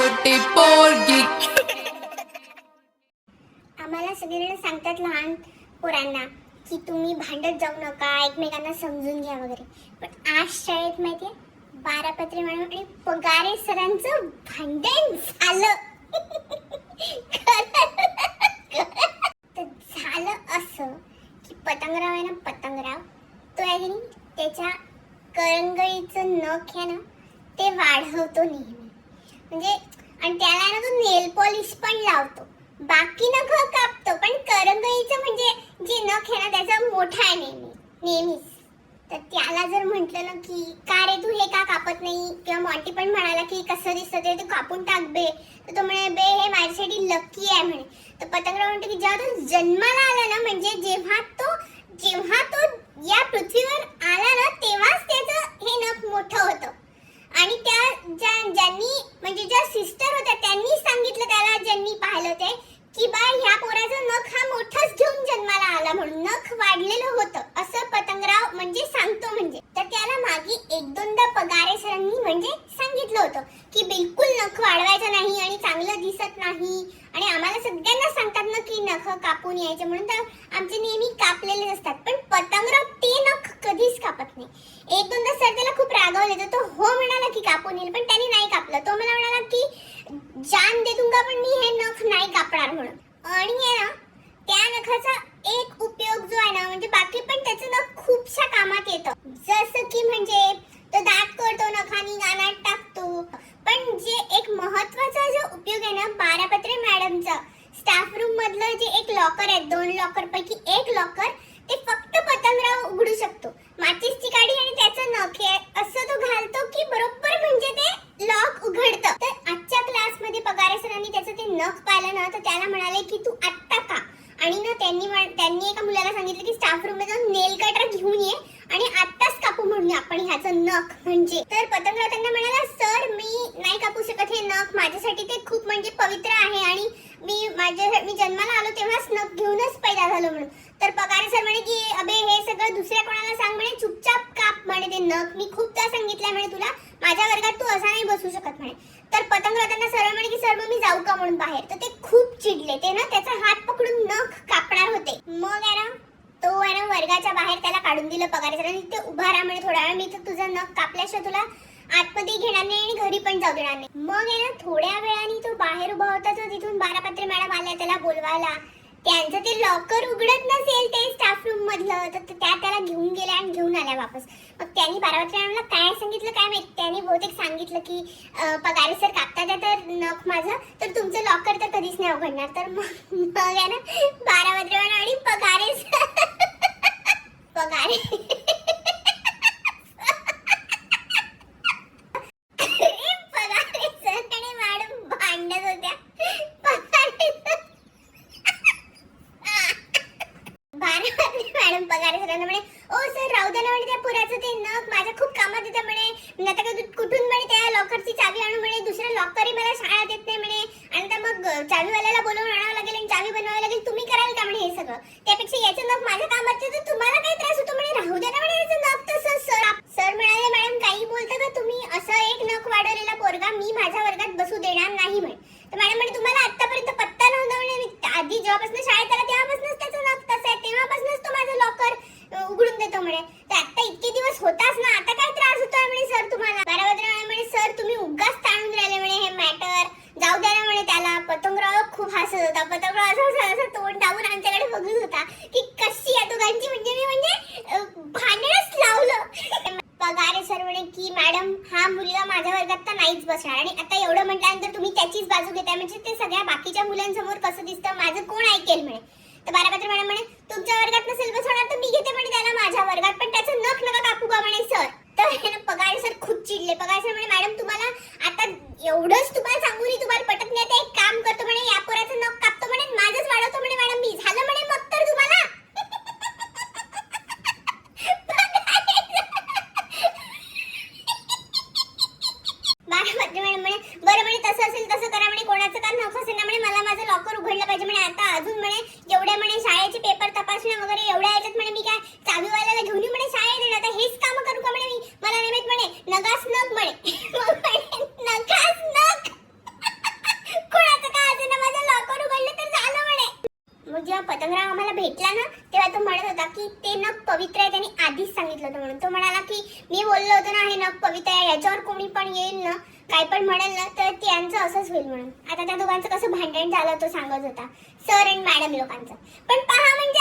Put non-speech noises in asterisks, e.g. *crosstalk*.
छोटे पोरगी. आम्हाला सगळेजण सांगतात लहान पोरांना की तुम्ही भांडत जाऊ नका एकमेकांना समजून घ्या वगैरे. पण आज शाळेत माहितीये बारा पत्रे मॅडम आणि पगारे सरांचं भांडण झालं. तर झालं असं की पतंगराव आहे ना पतंगराव. तो आहे त्याच्या करंगळीचं नख आहे ना ते वाढवतो नेहमी. म्हणजे आणि त्याला ना तो नेल पॉलिश पण लावतो. बाकी नख कापतो पण करंगळीचं म्हणजे जे नख आहे ना त्याचा मोठा आहे नेहमी नेहमीच. तर त्याला जर म्हटलं ना की का रे तू हे का कापत नाही? किंवा मॉन्टी पण म्हणाला की कसं दिसतं ते तू कापून टाक बे. तर तो म्हणे बे हे माझ्यासाठी लकी आहे. म्हणे. तर पतंगराव म्हणतो की जेव्हा तो जन्माला आला ना म्हणजे जेव्हा तो जेव्हा तो या पृथ्वीवर आला ना तेव्हाच त्याचं हे नख मोठं होतं आणि त्या ज्या ज्यांनी म्हणजे ज्या सिस्टर होत्या त्यांनी सांगितलं त्याला ज्यांनी पाहिलं ते की बा ह्या पोराचं नख हा मोठाच घेऊन जन्माला आला म्हणून नख वाढलेलं होतं असं पतंगराव म्हणजे सांगतो म्हणजे तर त्याला मागे एक दोनदा पगारे सरांनी म्हणजे सांगितलं होतं की बिलकुल नख वाढवायचं नाही आणि चांगलं दिसत नाही आणि आम्हाला सगळ्यांना सांगतात ना की नख कापून यायचे म्हणून तर आमचे नेहमी कापलेलेच असतात. पण पतंगराव ते नख कधीच कापत नाही. एक दोनदा सर त्याला खूप रागवले तर तो हो म्हणाला की कापून येईल पण त्याने नाही कापलं. तो मला म्हणाला की जान दे दूंगा पण मी हे नख नाही कापणार म्हणून. आणि आहे ना त्या नखाचा एक उपयोग जो आहे ना म्हणजे बाकी पण त्याचं नख खूपशा कामात येतं. जसं की म्हणजे तो दात करतो नखाने गाण्यात टाकतो पण जे एक महत्त्वाचा जो उपयोग आहे ना बारापत्रे मॅडमचा स्टाफ रूम मधलं जे एक लॉकर आहे दोन लॉकर पैकी एक लॉकर ते फक्त पतंगराव उघडू शकतो माचीसची काडी आणि त्याचं नख आहे असं तो घालतो की बरोबर म्हणजे ते लॉक उघडतं तर आजच्या क्लासमध्ये पगारे सरांनी त्याचं ते नख पाहिलं ना तर त्याला म्हणाले की तू आत्ता का? आणि ना त्यांनी त्यांनी एका मुलाला सांगितलं की स्टाफ रूममध्ये जाऊन नेल कटर घेऊन ये आणि आत्ताच कापू म्हणून आपण ह्याचं नख म्हणजे. तर पतंगराव त्यांना म्हणाला सर मी नाही कापू शकत हे नख. माझ्यासाठी ते खूप म्हणजे पवित्र आहे आणि मी माझ्या मी जन्माला आलो तेव्हाच नख घेऊनच पैदा झालो म्हणून. तर पगारे सर म्हणे की अबे हे सगळं दुसऱ्या कोणाला सांग म्हणे. चुपचाप काप म्हणे ते नख. मी खूपदा सांगितलंय म्हणे तुला. माझ्या वर्गात तू असा नाही बसू शकत म्हणे. तर पतंग त्यांना सरळ म्हणे की सर मग मी जाऊ का म्हणून बाहेर? तर ते खूप चिडले. ते ना त्याचा हात पकडून नख कापणार होते. मग आहे ना तो आहे ना वर्गाच्या बाहेर त्याला काढून दिलं पगार सरांनी ते उभा राहा म्हणे थोडा वेळ. मी तर तुझं नख कापल्याशिवाय तुला आतमध्ये घेणार नाही आणि घरी पण जाऊ देणार नाही. मग आहे ना थोड्या वेळाने तो बाहेर उभा होता. तो तिथून बारापत्रे मॅडम आल्या त्याला बोलवायला. त्यांचं ते लॉकर उघडत नसेल ते स्टाफ रूम मधलं तर त्या त्याला घेऊन गेल्या आणि घेऊन आल्या वापस. मग त्यांनी बारा मॅडमला काय सांगितलं काय माहीत? त्यांनी बहुतेक सांगितलं की पगारे सर कापता तर नख माझं तर तुमचं लॉकर तर कधीच नाही उघडणार तर मग मग आहे ना बारापत्रे आणि पगारे sir- पगारे पगारे सर आणि मॅडम भांडत होत्या पगारे sir- बारामती मॅडम पगारे सरांना म्हणे ओ सर राहू द्या ना म्हणे ते नग माझ्या खूप कामात येतं म्हणे. आता काय कुठून म्हणे त्या लॉकरची चावी आणू म्हणे. दुसरं लॉकरही मला शाळेत येत नाही म्हणे. आणि तर मग चावीवाल्याला बोलवून आणावं लागेल आणि चावी बनवावी लागेल. तुम्ही कराल का म्हणे हे सगळं? त्यापेक्षा याचं नग माझ्या कामात येतं तर तुम्हाला काय त्रास होतो म्हणे राहू द्या ना म्हणे याचं नख तसं सर सर म्हणाले मॅडम काही बोलता का तुम्ही असं एक नख वाढवलेला पोरगा मी माझ्या वर्गात बसू देणार नाही म्हणे तर मॅडम म्हणे तुम्हाला आतापर्यंत पत्ता नव्हता म्हणे मी आधी जेव्हापासून शाळेत आला तेव्हापासूनच त्याचं नख तसं आहे तेव्हापासूनच तो माझं लॉकर उघडून देतो म्हणे तर आता इतके दिवस होताच ना आता काय त्रास होतोय म्हणे सर तुम्हाला बारावद्र म्हणे सर तुम्ही उगाच ताणून राहिले म्हणे हे मॅटर जाऊ द्या ना म्हणे त्याला पतंगराव खूप हसत होता पतंगराव असं असं तोंड टाकून आमच्याकडे बघत होता की कशी या दोघांची म्हणजे मी म्हणजे भांडणच लावलं पगारे सर म्हणे की मॅडम हा मुलगा माझ्या वर्गात तर नाहीच बसणार आणि आता एवढं म्हटल्यानंतर तुम्ही त्याचीच बाजू घेताय म्हणजे ते सगळ्या बाकीच्या मुलांसमोर कसं दिसतं माझं कोण ऐकेल म्हणे तर बारापात्र मॅडम म्हणे तुमच्या वर्गात नसेल बसवणार तर मी घेते म्हणे त्याला माझ्या वर्गात पण त्याचं नख नका कापू का म्हणे सर तर हे पगार सर खूप चिडले पगार सर म्हणे मॅडम तुम्हाला आता एवढंच तुम्हाला सांगून तुम्हाला पटत नाही तर एक काम करतो म्हणे या प्रश्न वगैरे एवढ्या याच्यात म्हणे मी काय चावीवाल्याला घेऊन म्हणे शाळेत? येणार आता हेच काम करू का म्हणे मी? मला नाही म्हणे. नगास नग म्हणे. *laughs* नगास नग. *laughs* कोणाचं काय असेल ना माझं लॉकर उघडलं तर झालं म्हणे. मग जेव्हा पतंगराव आम्हाला भेटला ना तेव्हा तो म्हणत होता की ते नग पवित्र आहे त्यांनी आधीच सांगितलं होतं म्हणून. तो म्हणाला की मी बोललो होतो ना हे नग पवित्र आहे याच्यावर कोणी पण येईल ना काय पण म्हणेल ना तर त्यांचं असंच होईल म्हणून. आता त्या दोघांचं कसं भांडण झालं तो सांगत होता. सर अँड मॅडम लोकांचं. पण पहा म्हणजे